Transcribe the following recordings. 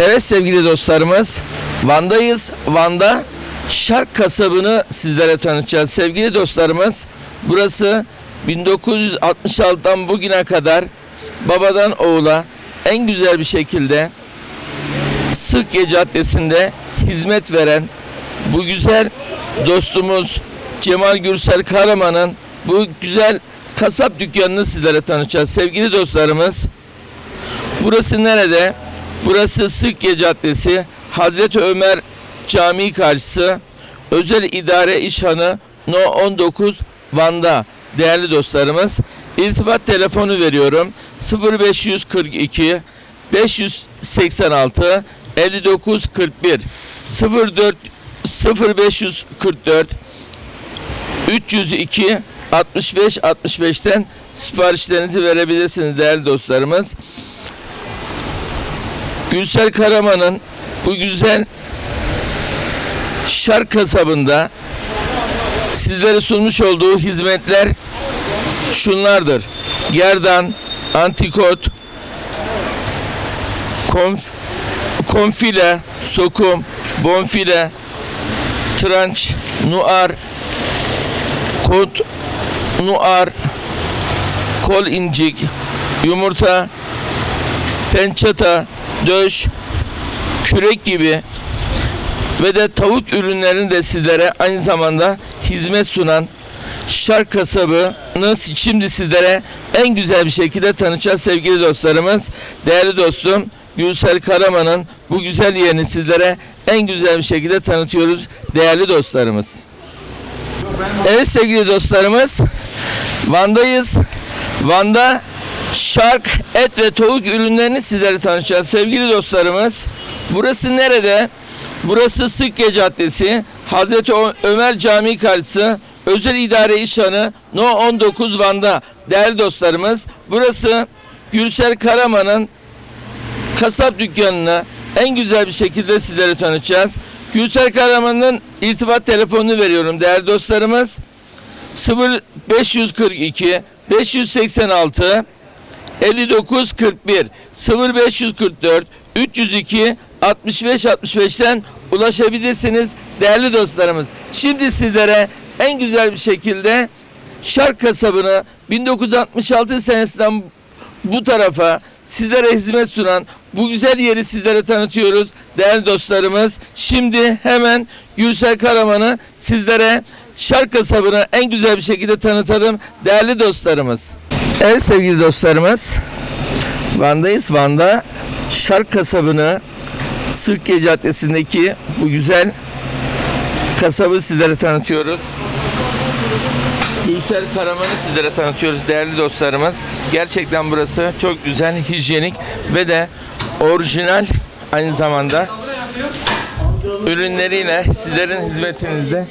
Evet sevgili dostlarımız Van'dayız. Van'da Şark kasabını sizlere tanıtacağız. Sevgili dostlarımız burası 1966'dan bugüne kadar babadan oğula en güzel bir şekilde Sıkye Caddesi'nde hizmet veren bu güzel dostumuz Cemal Gürsel Karaman'ın bu güzel kasap dükkanını sizlere tanıtacağız. Sevgili dostlarımız Burası nerede? Burası Sıkye Caddesi, Hazreti Ömer Camii karşısı, Özel İdare İşhanı No 19 Van'da. Değerli dostlarımız, irtibat telefonu veriyorum. 0542 586 59 41 04 0544 302 65 65'ten siparişlerinizi verebilirsiniz değerli dostlarımız. Gülsel Karaman'ın bu güzel Şark kasabında sizlere sunmuş olduğu hizmetler şunlardır. Gerdan, antikot, konf, konfile, sokum, bonfile, tranç, nuar, kot, nuar, kol incik, yumurta, pençata, döş, kürek gibi ve de tavuk ürünlerini de sizlere aynı zamanda hizmet sunan Şark kasabını şimdi sizlere en güzel bir şekilde tanıtacağız sevgili dostlarımız. Değerli dostum Gülsel Karaman'ın bu güzel yerini sizlere en güzel bir şekilde tanıtıyoruz değerli dostlarımız. Evet sevgili dostlarımız Van'dayız. Van'da şark, et ve tavuk ürünlerini sizlere tanıtacağız. Sevgili dostlarımız burası nerede? Burası Sıkye Caddesi, Hazreti Ömer Camii karşısı, Özel İdare İşhanı No 19 Van'da. Değerli dostlarımız burası Gürsel Karaman'ın kasap dükkanını en güzel bir şekilde sizlere tanıtacağız. Gürsel Karaman'ın irtibat telefonunu veriyorum değerli dostlarımız. 0 542 586 59 41 0544 302 65 65'ten ulaşabilirsiniz değerli dostlarımız. Şimdi sizlere en güzel bir şekilde Şark kasabını 1966 senesinden bu tarafa sizlere hizmet sunan bu güzel yeri sizlere tanıtıyoruz değerli dostlarımız. Şimdi hemen Gürsel Karaman'ı sizlere Şark kasabını en güzel bir şekilde tanıtalım değerli dostlarımız. Evet sevgili dostlarımız Van'dayız. Van'da Şark kasabını Sırkye Caddesi'ndeki bu güzel kasabı sizlere tanıtıyoruz. Gülsel Karaman'ı sizlere tanıtıyoruz değerli dostlarımız. Gerçekten burası çok güzel, hijyenik ve de orijinal aynı zamanda ürünleriyle sizlerin hizmetinizde.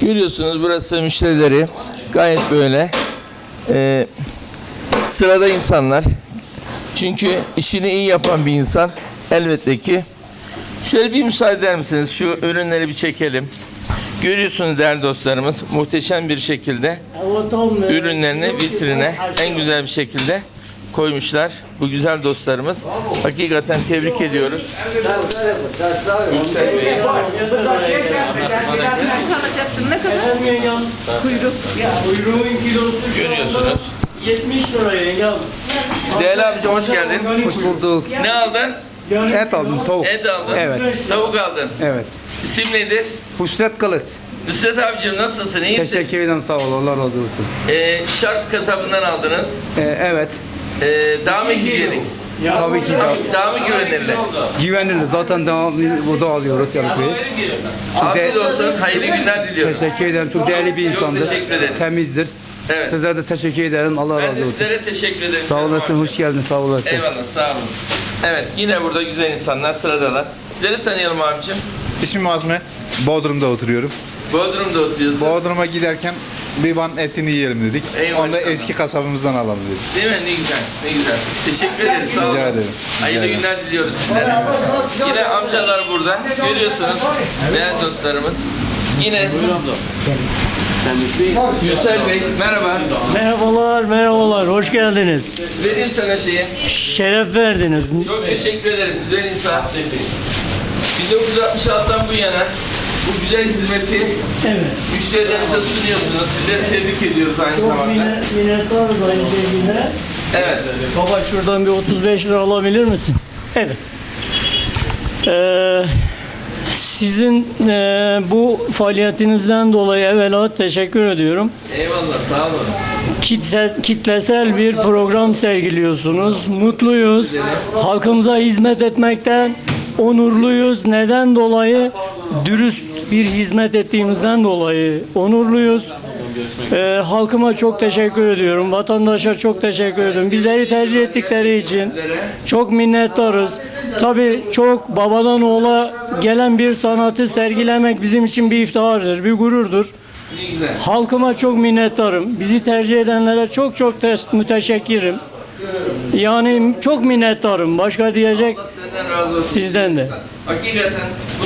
Görüyorsunuz burası müşterileri gayet böyle e, sırada insanlar. Çünkü işini iyi yapan bir insan elbette ki. Şöyle bir müsaade eder misiniz? Şu ürünleri bir çekelim. Görüyorsunuz değerli dostlarımız muhteşem bir şekilde ürünlerini vitrine en güzel bir şekilde koymuşlar. Bu güzel dostlarımız. Hakikaten tebrik ediyoruz. Kadar? Kuyruk. Kuyruğun kilosu Görüyorsunuz. Anda 70 liraya ya. Değerli abicim hoş geldin. Hoş bulduk. Ne aldın? Et aldım tavuk. Et aldın. Evet. Tavuk aldın. Evet. İsim nedir? Husret Kılıç. Nusret abicim nasılsın? İyisin? Teşekkür ederim sağ ol. Allah razı olsun. Ee, Şarks kasabından aldınız. Ee, evet. Ee, daha mı hijyenik? Tabii ki de. Daha mı güvenilir? Güvenilir. Zaten devamlı burada alıyoruz çalışmayız. Afiyet olsun. Hayırlı günler diliyorum. Teşekkür ederim. Çok değerli bir Çok insandır. teşekkür ederiz. Temizdir. Evet. Size de teşekkür ederim. Allah Ben razı de olsun. sizlere teşekkür ederim. Sağ olasın. Hoş geldin. Sağ olasın. Eyvallah sağ olun. Evet yine burada güzel insanlar sıradalar. Sizleri tanıyalım abicim. İsmim Azmi. Bodrum'da oturuyorum. Bodrum'da oturuyorsun. Bodrum'a giderken bir van etini yiyelim dedik. Eyvallah. Onu da eski kasabımızdan alalım dedik. Değil mi? Ne güzel. Ne güzel. Teşekkür ederiz. Sağ olun. Rica ederim. Hayırlı Rica günler diliyoruz sizlere. Yine amcalar burada. Görüyorsunuz. Değerli dostlarımız. Yine Yüsel Bey merhaba. Merhabalar, merhabalar. Hoş geldiniz. Vereyim sana şeyi. Şeref verdiniz. Çok teşekkür ederim güzel insan. 1966'dan bu yana bu güzel hizmeti Evet. müşterilerinize sunuyorsunuz. Sizleri tebrik ediyoruz aynı Çok zamanda. minnet, minnettarız aynı şekilde. Evet. Baba şuradan bir 35 lira alabilir misin? Evet. Ee, sizin e, bu faaliyetinizden dolayı evvela teşekkür ediyorum. Eyvallah sağ olun. Kitle, kitlesel bir program sergiliyorsunuz. Mutluyuz. Halkımıza hizmet etmekten onurluyuz. Neden dolayı? Dürüst bir hizmet ettiğimizden dolayı onurluyuz. Ee, halkıma çok teşekkür ediyorum. Vatandaşa çok teşekkür ediyorum. Bizleri tercih ettikleri için çok minnettarız. Tabii çok babadan oğula gelen bir sanatı sergilemek bizim için bir iftihardır, bir gururdur. Halkıma çok minnettarım. Bizi tercih edenlere çok çok te- müteşekkirim. Yani çok minnettarım. Başka diyecek Allah senden razı olsun. sizden de. Hakikaten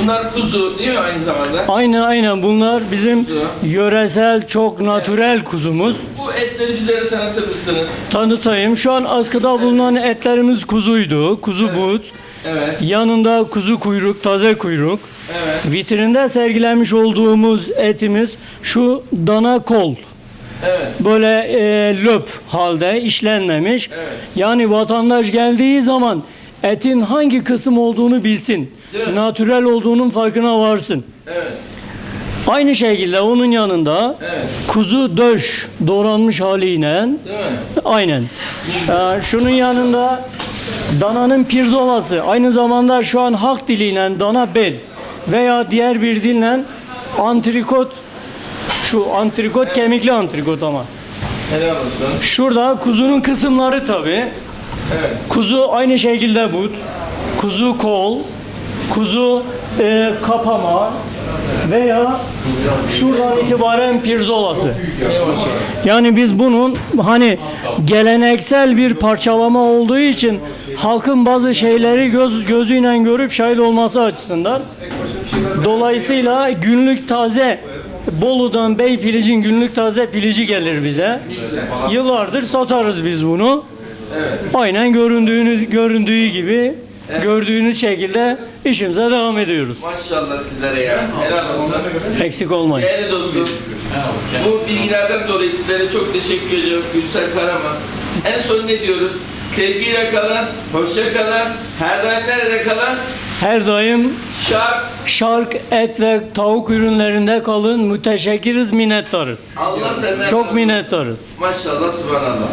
bunlar kuzu değil mi aynı zamanda? Aynen aynen bunlar bizim yöresel çok natürel kuzumuz. Bu etleri bizlere tanıtır mısınız? Tanıtayım. Şu an askıda bulunan etlerimiz kuzuydu. Kuzu but. Evet. Yanında kuzu kuyruk, taze kuyruk. Evet. Vitrinde sergilenmiş olduğumuz etimiz şu dana kol. Evet. böyle e, löp halde işlenmemiş. Yani vatandaş geldiği zaman etin hangi kısım olduğunu bilsin. Natürel olduğunun farkına varsın. Evet. Aynı şekilde onun yanında kuzu döş doğranmış haliyle Değil mi? aynen. Ee, şunun yanında dananın pirzolası aynı zamanda şu an halk diliyle dana bel veya diğer bir dille antrikot şu antrikot kemikli antrikot ama. Helal olsun. Şurada kuzunun kısımları tabi. Evet. Kuzu aynı şekilde but. Kuzu kol. Kuzu e, kapama. Veya şuradan itibaren pirzolası. Yani biz bunun hani geleneksel bir parçalama olduğu için halkın bazı şeyleri göz gözüyle görüp şahit olması açısından dolayısıyla günlük taze Bolu'dan Bey Pilic'in günlük taze pilici gelir bize. Yıllardır satarız biz bunu. Aynen göründüğünüz göründüğü gibi gördüğünüz şekilde işimize devam ediyoruz. Maşallah sizlere ya. Helal olsun. Eksik olmayın. Değerli dostum. Bu bilgilerden dolayı sizlere çok teşekkür ediyorum Gülsel Karaman. En son ne diyoruz? Sevgiyle kalın, hoşça kalın, her daim nerede kalın? Her daim Şark, şark, et ve tavuk ürünlerinde kalın. Müteşekkiriz, minnettarız. Allah senden razı Çok olsun. minnettarız. Maşallah, subhanallah.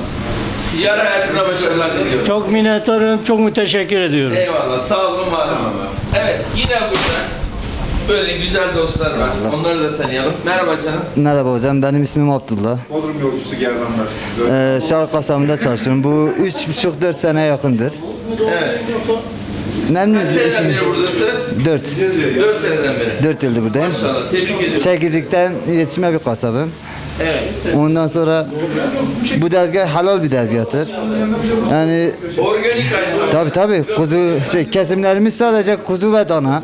Ticari hayatında başarılar diliyorum. Çok minnettarım, çok müteşekkür ediyorum. Eyvallah, sağ olun, var olun. Evet, yine burada böyle güzel dostlar var. Onları da tanıyalım. Merhaba canım. Merhaba hocam, benim ismim Abdullah. Bodrum yolcusu gerdanlar. Ee, Şark kasabında çalışıyorum. Bu üç buçuk dört sene yakındır. Evet. Memnunuz Seneden işim. beri buradasın? Dört. Dört seneden beri. Dört yıldır buradayım. Maşallah, tebrik ediyorum. Çekirdekten yetişme bir kasabım. Evet. Ondan sonra bu tezgah halal bir tezgahtır. Yani Organik aynı zamanda. tabi tabi kuzu şey kesimlerimiz sadece kuzu ve dana.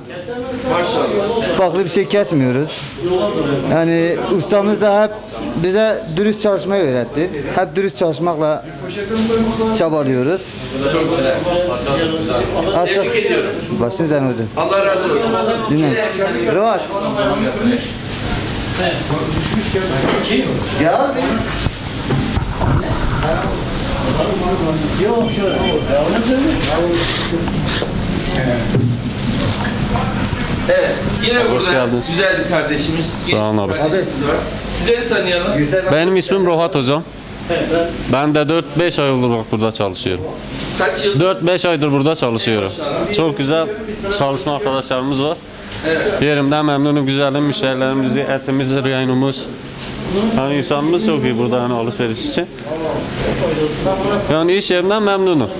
Maşallah. Farklı bir şey kesmiyoruz. Yani ustamız da hep bize dürüst çalışmayı öğretti. Hep dürüst çalışmakla çabalıyoruz. Artık Tebrik ediyorum. başınız üzerine hocam. Allah razı olsun. Dinle. Rahat. Ya. Evet. Yine burada geldiniz. güzel bir kardeşimiz. Sağ olun abi. Sizleri tanıyalım. Benim ismim Rohat Hocam. Ben de 4-5 ay olarak burada çalışıyorum. Kaç yıl? 4-5 aydır burada çalışıyorum. Çok güzel çalışma arkadaşlarımız var. Yerimden memnunum, güzelim müşterilerimiz, etimiz, reyonumuz. Yani insanımız çok iyi burada yani alışveriş için. Yani iş yerimden memnunum.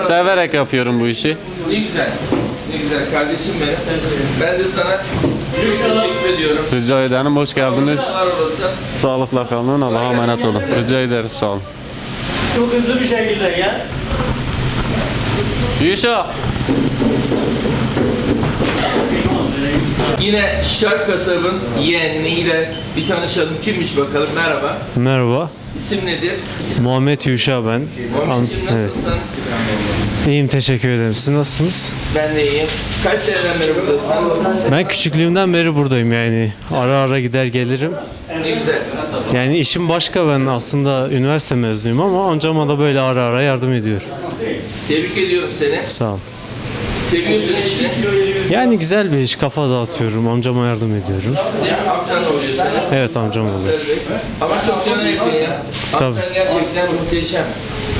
Severek yapıyorum bu işi. Ne güzel. Ne güzel kardeşim benim. Ben de sana çok teşekkür ediyorum. Rica ederim, hoş geldiniz. Sağlıkla kalın, Allah'a emanet olun. Rica ederiz, sağ olun. Çok hızlı bir şekilde gel. Yuşa! Yine Şark Kasab'ın yeğeniyle bir tanışalım. Kimmiş bakalım? Merhaba. Merhaba, İsim nedir? Muhammed Yuşa ben. An- Muhammedciğim evet. nasılsın? İyiyim, teşekkür ederim. Siz nasılsınız? Ben de iyiyim. Kaç seneden beri buradasın? Ben küçüklüğümden beri buradayım yani. Ara ara gider gelirim. Ne güzel. Yani işim başka ben aslında üniversite mezunuyum ama amcama da böyle ara ara yardım ediyorum. Tebrik ediyorum seni. Sağ ol. Seviyorsun işini. Yani güzel bir iş, kafa dağıtıyorum, amcama yardım ediyorum. Amcan da oluyor sana. Evet amcam oluyor. Ama çok cana yakın ya. Tabii. Amcan gerçekten muhteşem.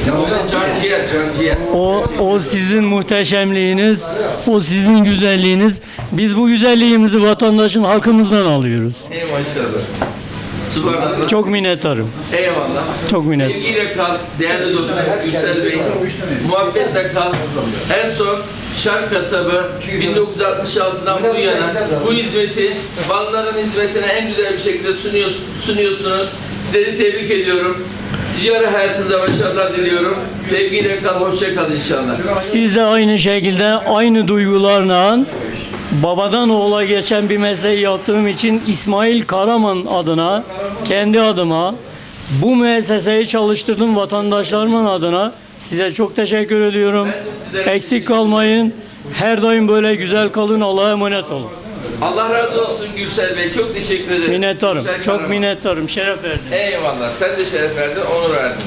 Böyle can ciğer, can ciğer. O, o sizin muhteşemliğiniz, o sizin güzelliğiniz. Biz bu güzelliğimizi vatandaşın halkımızdan alıyoruz. Ey maşallah. Subhanallah. Çok minnettarım. Eyvallah. Çok minnettarım. Sevgiyle kal, değerli dostum Yüksel Bey. Muhabbetle kal. En son Şark Kasabı 1966'dan bu yana bu hizmeti Vanların hizmetine en güzel bir şekilde sunuyorsunuz. Sizleri tebrik ediyorum. Ticari hayatınızda başarılar diliyorum. Sevgiyle kal, hoşça kal inşallah. Siz de aynı şekilde aynı duygularla babadan oğula geçen bir mesleği yaptığım için İsmail Karaman adına, kendi adıma bu müesseseyi çalıştırdığım vatandaşlarımın adına size çok teşekkür ediyorum. Eksik kalmayın. Her daim böyle güzel kalın. Allah'a emanet olun. Allah razı olsun Gürsel Bey. Çok teşekkür ederim. Minnettarım. Gürsel Çok Karaman. minnettarım. Şeref verdin. Eyvallah. Sen de şeref verdin, onur verdin.